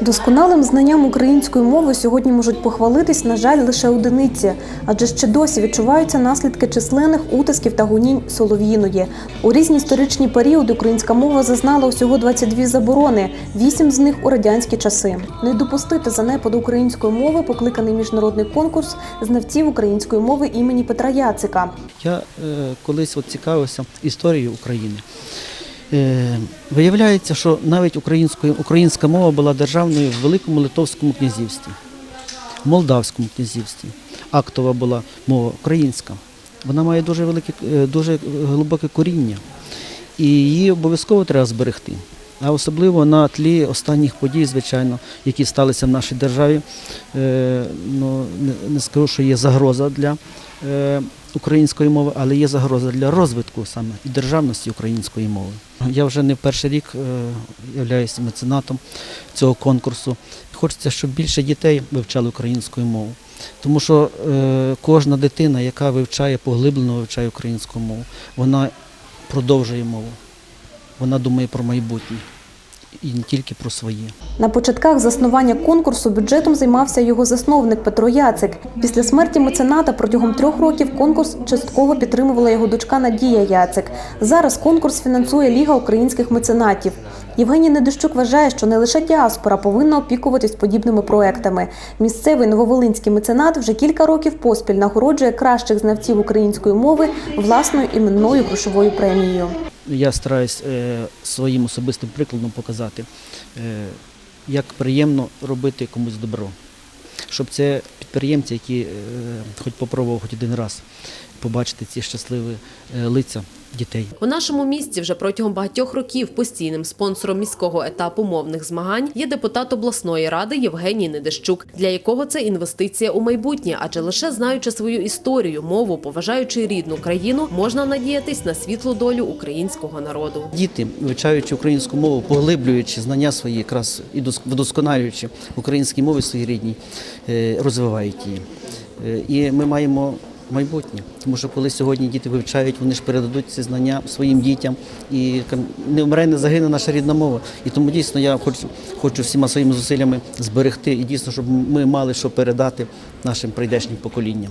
Досконалим знанням української мови сьогодні можуть похвалитись, на жаль, лише одиниці, адже ще досі відчуваються наслідки численних утисків та гонінь солов'їної. У різні історичні періоди українська мова зазнала усього 22 заборони, вісім з них у радянські часи. Не допустити занепаду української мови покликаний міжнародний конкурс знавців української мови імені Петра Яцика. Я е, колись от цікавився історією України. Е, виявляється, що навіть українська мова була державною в Великому Литовському князівстві, Молдавському князівстві. Актова була мова українська. Вона має дуже велике, е, дуже глибоке коріння. І її обов'язково треба зберегти. А особливо на тлі останніх подій, звичайно, які сталися в нашій державі. Е, ну, не, скажу, що є загроза для е, української мови, але є загроза для розвитку саме і державності української мови. Я вже не перший рік е, являюся меценатом цього конкурсу. Хочеться, щоб більше дітей вивчали українську мову. Тому що е, кожна дитина, яка вивчає, поглиблено вивчає українську мову, вона продовжує мову. Вона думає про майбутнє і не тільки про своє. На початках заснування конкурсу бюджетом займався його засновник Петро Яцик. Після смерті мецената протягом трьох років конкурс частково підтримувала його дочка Надія Яцик. Зараз конкурс фінансує Ліга українських меценатів. Євгеній Недищук вважає, що не лише діаспора повинна опікуватись подібними проектами. Місцевий нововолинський меценат вже кілька років поспіль нагороджує кращих знавців української мови власною іменною грошовою премією. Я стараюсь е, своїм особистим прикладом показати, е, як приємно робити комусь добро. Щоб це підприємці, які е, хоч попробував хоч один раз побачити ці щасливі е, лиця дітей. У нашому місті вже протягом багатьох років постійним спонсором міського етапу мовних змагань є депутат обласної ради Євгеній Недещук, для якого це інвестиція у майбутнє, адже лише знаючи свою історію, мову, поважаючи рідну країну, можна надіятись на світлу долю українського народу. Діти, вивчаючи українську мову, поглиблюючи знання свої, якраз і дос- вдосконалюючи українській мові своїй рідній, е, розвивають її. Е, І ми маємо майбутнє, тому що коли сьогодні діти вивчають, вони ж передадуть ці знання своїм дітям, і не вмре, не загине наша рідна мова. І тому дійсно я хочу, хочу всіма своїми зусиллями зберегти і дійсно, щоб ми мали що передати нашим прийдешнім поколінням.